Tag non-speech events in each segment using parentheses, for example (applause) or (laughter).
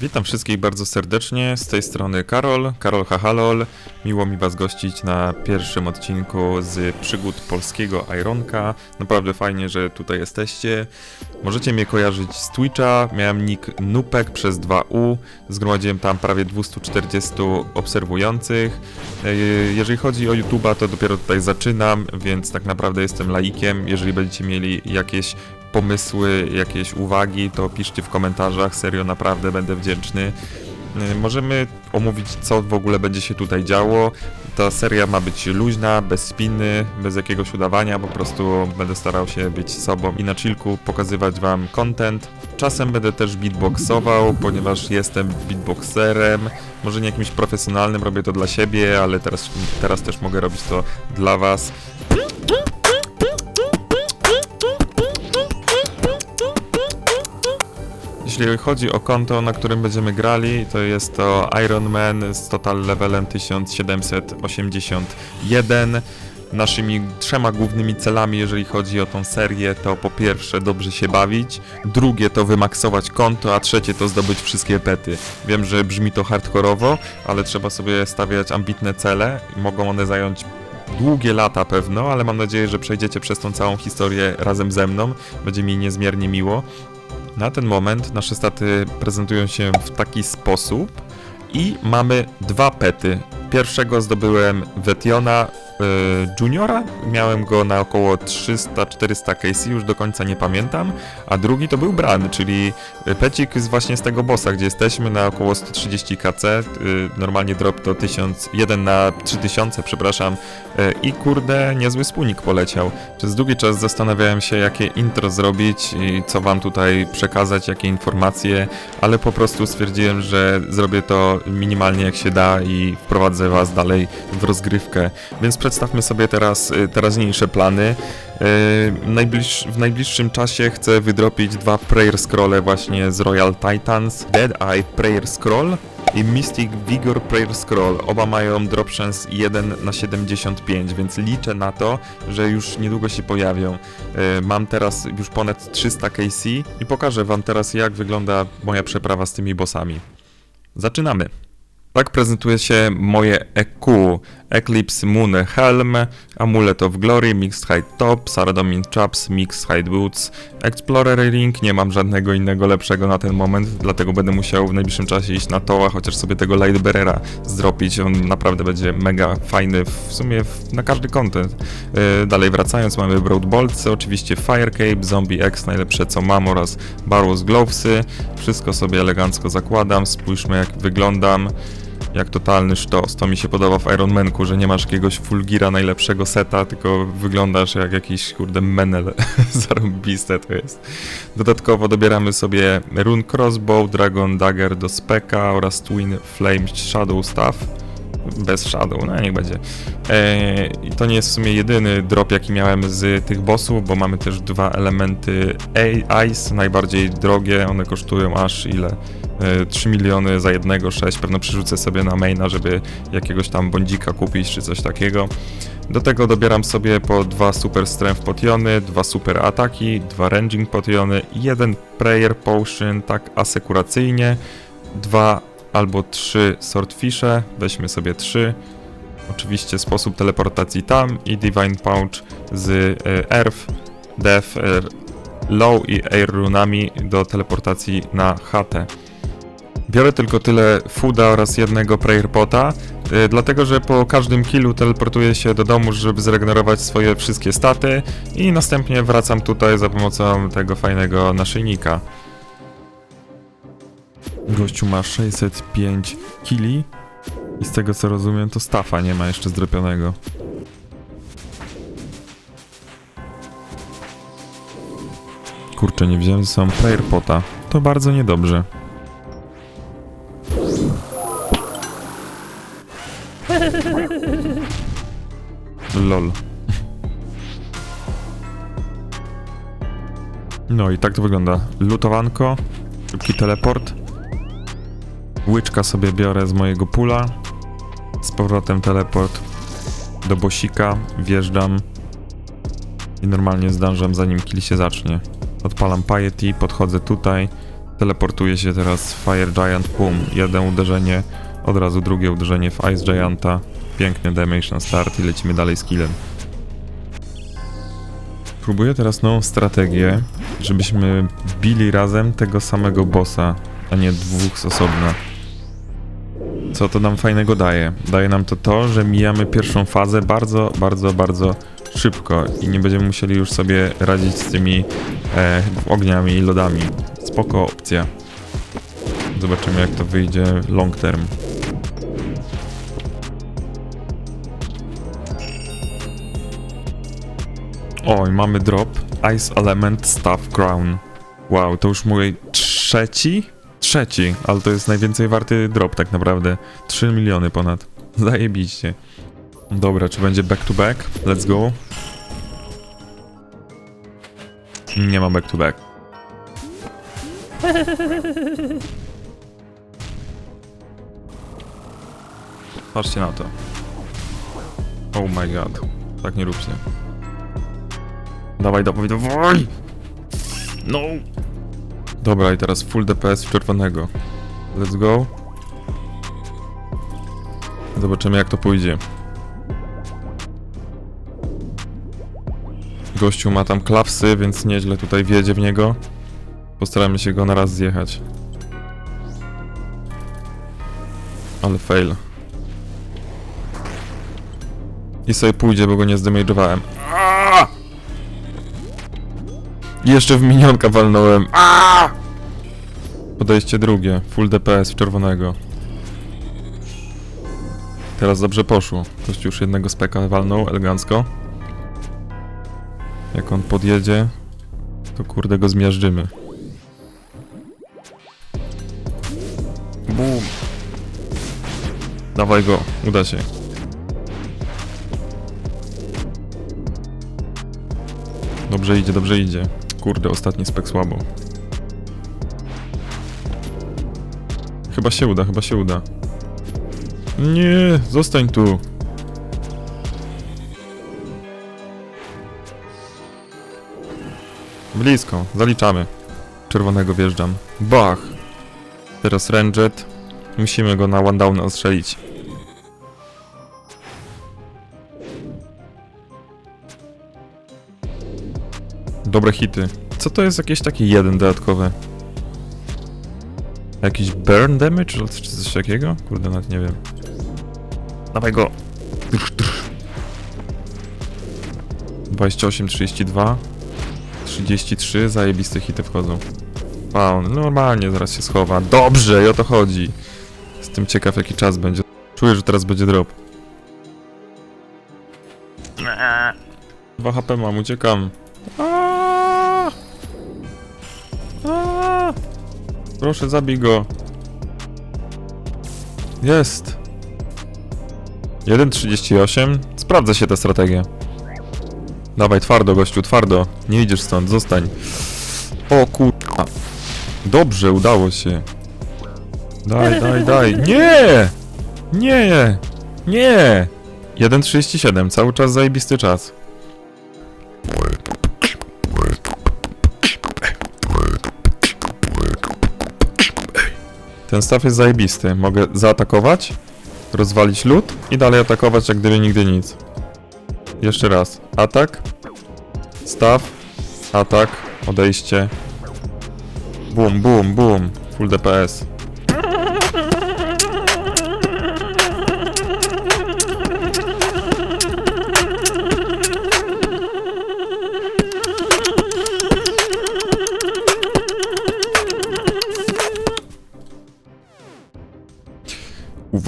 Witam wszystkich bardzo serdecznie, z tej strony Karol, Karol Hachalol. Miło mi Was gościć na pierwszym odcinku z przygód polskiego Ironka. Naprawdę fajnie, że tutaj jesteście. Możecie mnie kojarzyć z Twitcha, miałem nick Nupek przez 2U, zgromadziłem tam prawie 240 obserwujących. Jeżeli chodzi o YouTube'a, to dopiero tutaj zaczynam, więc tak naprawdę jestem laikiem. Jeżeli będziecie mieli jakieś pomysły, jakieś uwagi, to piszcie w komentarzach, serio naprawdę będę wdzięczny. Y, Możemy omówić, co w ogóle będzie się tutaj działo. Ta seria ma być luźna, bez spiny, bez jakiegoś udawania, po prostu będę starał się być sobą i na chillku pokazywać wam content. Czasem będę też beatboxował, ponieważ jestem beatboxerem, może nie jakimś profesjonalnym, robię to dla siebie, ale teraz, teraz też mogę robić to dla was. Jeśli chodzi o konto, na którym będziemy grali, to jest to Iron Man z total levelem 1781. Naszymi trzema głównymi celami, jeżeli chodzi o tą serię, to po pierwsze dobrze się bawić, drugie to wymaksować konto, a trzecie to zdobyć wszystkie pety. Wiem, że brzmi to hardkorowo, ale trzeba sobie stawiać ambitne cele mogą one zająć długie lata pewno, ale mam nadzieję, że przejdziecie przez tą całą historię razem ze mną. Będzie mi niezmiernie miło. Na ten moment nasze staty prezentują się w taki sposób i mamy dwa pety. Pierwszego zdobyłem Vetiona y, Juniora, miałem go na około 300-400 KC, już do końca nie pamiętam, a drugi to był Bran, czyli pecik z właśnie z tego bossa, gdzie jesteśmy na około 130 KC, y, normalnie drop to 1000, 1 na 3000, przepraszam, i kurde, niezły spójnik poleciał. Przez długi czas zastanawiałem się, jakie intro zrobić i co wam tutaj przekazać, jakie informacje, ale po prostu stwierdziłem, że zrobię to minimalnie jak się da i wprowadzę was dalej w rozgrywkę. Więc przedstawmy sobie teraz y, teraźniejsze plany. Y, w najbliższym czasie chcę wydropić dwa Prayer Scrolle właśnie z Royal Titans. Dead Eye Prayer Scroll i Mystic Vigor Prayer Scroll. Oba mają drop chance 1 na 75, więc liczę na to, że już niedługo się pojawią. Y, Mam teraz już ponad 300 KC i pokażę wam teraz jak wygląda moja przeprawa z tymi bossami. Zaczynamy! Tak prezentuje się moje EQ. Eclipse Moon Helm, Amulet of Glory, Mixed Height Top, Saradomin Chaps, Mixed Height Boots, Explorer Ring, nie mam żadnego innego lepszego na ten moment, dlatego będę musiał w najbliższym czasie iść na toła, chociaż sobie tego Lightbearera zdropić, on naprawdę będzie mega fajny w sumie na każdy content. Yy, dalej wracając, mamy Broad Boltsy, oczywiście Fire Cape, Zombie X, najlepsze co mam oraz Barrows Glovesy, wszystko sobie elegancko zakładam, spójrzmy jak wyglądam jak totalny sztos. To mi się podoba w Iron Manku, że nie masz jakiegoś Fulgira najlepszego seta, tylko wyglądasz jak jakiś kurde menel. (laughs) Zarąbiste to jest. Dodatkowo dobieramy sobie Rune Crossbow, Dragon Dagger do Speka oraz Twin Flame Shadow Staff. Bez Shadow, no niech będzie. Eee, I to nie jest w sumie jedyny drop, jaki miałem z tych bossów, bo mamy też dwa elementy Ice, najbardziej drogie, one kosztują aż ile? E, 3 miliony za jednego, 6, pewno przerzucę sobie na maina, żeby jakiegoś tam bądzika kupić czy coś takiego. Do tego dobieram sobie po dwa super strength potiony, dwa super ataki, dwa ranging potiony, jeden prayer potion tak asekuracyjnie, dwa albo trzy swordfishe, weźmy sobie trzy. Oczywiście sposób teleportacji tam i Divine Pouch z e, Earth, Death, e, Low i Air runami do teleportacji na chatę. Biorę tylko tyle fooda oraz jednego prayer pota, yy, dlatego że po każdym killu teleportuję się do domu, żeby zregenerować swoje wszystkie staty i następnie wracam tutaj za pomocą tego fajnego naszyjnika. Gościu ma 605 kili i z tego co rozumiem to stafa nie ma jeszcze zdropionego. Kurczę, nie wziąłem ze sobą pota. To bardzo niedobrze. Lol. No i tak to wygląda. Lutowanko, szybki teleport. Łyczka sobie biorę z mojego pula. Z powrotem teleport do bosika, wjeżdżam i normalnie zdążam zanim kill się zacznie. Odpalam piety, podchodzę tutaj, Teleportuje się teraz Fire Giant, pum, jedno uderzenie, od razu drugie uderzenie w Ice Gianta, piękny damage na start i lecimy dalej z killem. Próbuję teraz nową strategię, żebyśmy bili razem tego samego bossa, a nie dwóch z osobna. Co to nam fajnego daje? Daje nam to to, że mijamy pierwszą fazę bardzo, bardzo, bardzo szybko i nie będziemy musieli już sobie radzić z tymi e, ogniami i lodami. Spoko opcja. Zobaczymy jak to wyjdzie long term. Oj, mamy drop. Ice Element Staff Crown. Wow, to już mój trzeci? Trzeci, ale to jest najwięcej warty drop tak naprawdę. 3 miliony ponad. (laughs) Zajebiście. Dobra, czy będzie back to back? Let's go. Nie ma back to back. (laughs) Patrzcie na to. Oh my god. Tak nie róbcie. Dawaj, dawaj, dawaj! No! Dobra, i teraz full DPS w czerwonego. Let's go. Zobaczymy jak to pójdzie. Gościu ma tam klapsy, więc nieźle tutaj wjedzie w niego. Postaramy się go na raz zjechać. Ale fail. I sobie pójdzie, bo go nie zdemage'owałem. I Jeszcze w minionka walnąłem. Aaaa! Podejście drugie. Full DPS w czerwonego. Teraz dobrze poszło. Ktoś już jednego speka walnął elegancko. Jak on podjedzie, to kurde go zmiażdżymy. Bum. Dawaj go, uda się. Dobrze idzie, dobrze idzie. Kurde, ostatni spek słabo. Chyba się uda, chyba się uda. Nie, zostań tu. Blisko, zaliczamy. Czerwonego wjeżdżam. Bach! Teraz Ranget. Musimy go na one down ostrzelić. Dobre hity. Co to jest jakieś takie jeden dodatkowe? Jakiś burn damage czy coś takiego? Kurde, nawet nie wiem. Dawaj go! Drż, drż. 28, 32 33, zajebiste hity wchodzą. Wow, no normalnie zaraz się schowa. Dobrze, i o to chodzi. Jestem ciekaw jaki czas będzie. Czuję, że teraz będzie drop. 2 HP mam, uciekam. Aaaa! Proszę, zabij go. Jest. 1.38. Sprawdza się ta strategia. Dawaj, twardo, gościu, twardo. Nie idziesz stąd, zostań. O kurwa. Dobrze, udało się. Daj, daj, daj. Nie! Nie! Nie! 1.37, cały czas zajebisty czas. Ten staw jest zajebisty. Mogę zaatakować, rozwalić lód i dalej atakować jak gdyby nigdy nic. Jeszcze raz. Atak. Staw. Atak. Odejście. Bum, bum, bum. Full DPS.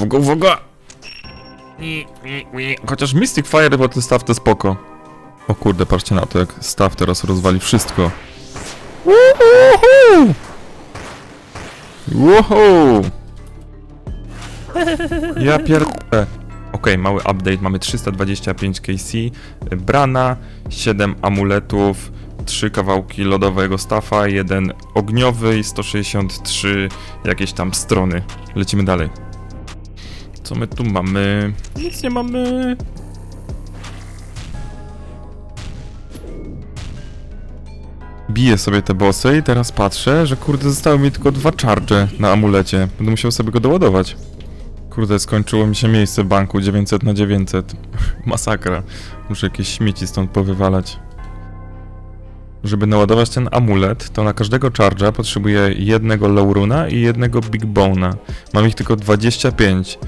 Uwaga, uwaga! Chociaż Mystic Fire, bo ten staw to spoko. O kurde, patrzcie na to, jak staw teraz rozwali wszystko. Woohoo! Woohoo! Ja pierdolę. Okej, mały update, mamy 325 KC, brana, 7 amuletów, 3 kawałki lodowego stafa, jeden ogniowy i 163 jakieś tam strony. Lecimy dalej. Co my tu mamy? Nic nie mamy. biję sobie te bossy i teraz patrzę, że kurde zostały mi tylko dwa charge na amulecie. Będę musiał sobie go doładować. Kurde, skończyło mi się miejsce w banku 900 na 900. Masakra. Muszę jakieś śmieci stąd powywalać. Żeby naładować ten amulet, to na każdego charge'a potrzebuję jednego Lowruna i jednego Big Bone'a. Mam ich tylko 25.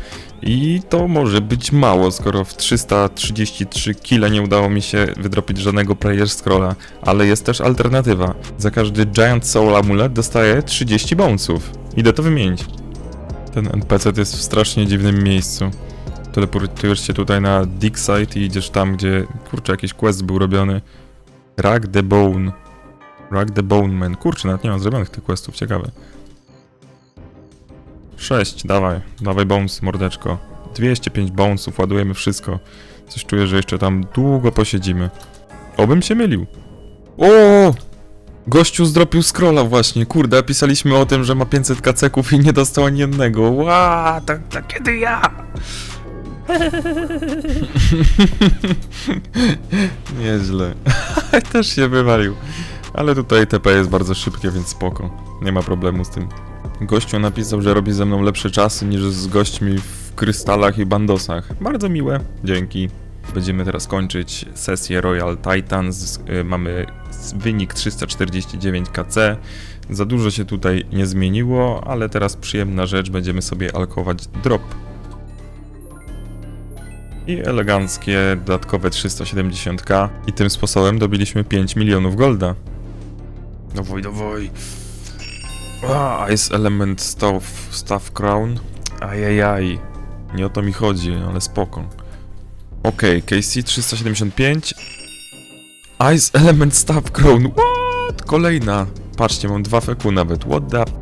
I to może być mało, skoro w 333 kile nie udało mi się wydropić żadnego player scrolla, ale jest też alternatywa. Za każdy Giant Soul amulet dostaję 30 bonesów. Idę to wymienić. Ten NPC jest w strasznie dziwnym miejscu. Teleportujesz się tutaj na Dig Site i idziesz tam, gdzie kurczę jakiś quest był robiony. Rag the Bone. Rag the Bone Man. Kurczę, nawet nie mam zrobionych tych questów, ciekawe. 6, dawaj, dawaj bones, mordeczko. 205 bonesów, ładujemy wszystko. Coś czuję, że jeszcze tam długo posiedzimy. Obym się mylił. O! Gościu zdropił scrolla właśnie, kurde, pisaliśmy o tym, że ma 500 kaceków i nie dostał ani jednego. Ła, tak, kiedy ja? (laughs) Nieźle. (laughs) Też się wywalił. Ale tutaj TP jest bardzo szybkie, więc spoko. Nie ma problemu z tym. Gościu napisał, że robi ze mną lepsze czasy niż z gośćmi w krystalach i bandosach. Bardzo miłe. Dzięki. Będziemy teraz kończyć sesję Royal Titans. Y, Mamy wynik 349 KC. Za dużo się tutaj nie zmieniło, ale teraz przyjemna rzecz, będziemy sobie alkować drop. I eleganckie dodatkowe 370k. I tym sposobem dobiliśmy 5 milionów golda. Dawaj, dawaj. A, jest element staff, staff crown. Ajajaj. Nie o to mi chodzi, ale spoko. Okej, KC 375. Ice Element Staff Crown. What? Kolejna. Patrzcie, mam dwa feku nawet. What the...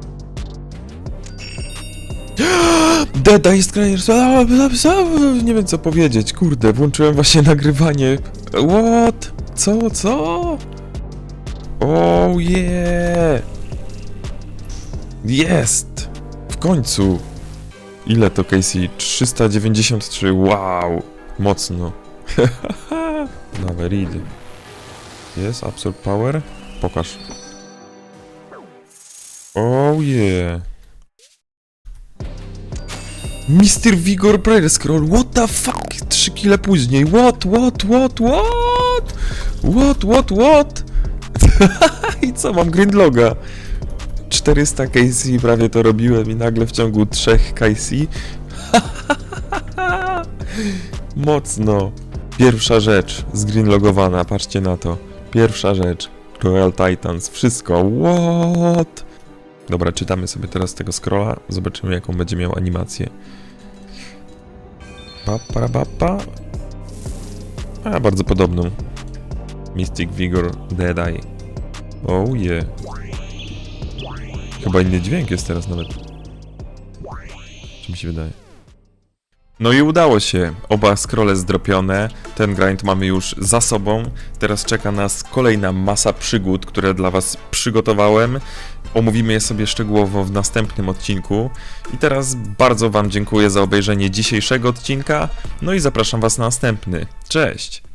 Dead Ice Cryers. Nie wiem co powiedzieć. Kurde, włączyłem właśnie nagrywanie. What? Co, co? Oh yeah! Jest! W końcu! Ile to Casey? 393, wow! Mocno. (laughs) Nowe read. Jest Absorb Power? Pokaż. Oh yeah! Mr. Vigor Prayer Scroll, what the fuck? 3 kile później, what, what, what, what? What, what, what? (laughs) I co, mam Grindloga? 400 KC prawie to robiłem i nagle w ciągu 3 KC (laughs) Mocno. Pierwsza rzecz zgreenlogowana, patrzcie na to. Pierwsza rzecz. Royal Titans, wszystko. What? Dobra, czytamy sobie teraz tego scrolla, zobaczymy jaką będzie miał animację. Pa, pa, pa, pa. A, bardzo podobną. Mystic Vigor Dead Eye. Oh yeah. Chyba inny dźwięk jest teraz nawet. Czy mi się wydaje? No i udało się. Oba scrolle zdropione. Ten grind mamy już za sobą. Teraz czeka nas kolejna masa przygód, które dla Was przygotowałem. Omówimy je sobie szczegółowo w następnym odcinku. I teraz bardzo Wam dziękuję za obejrzenie dzisiejszego odcinka. No i zapraszam Was na następny. Cześć!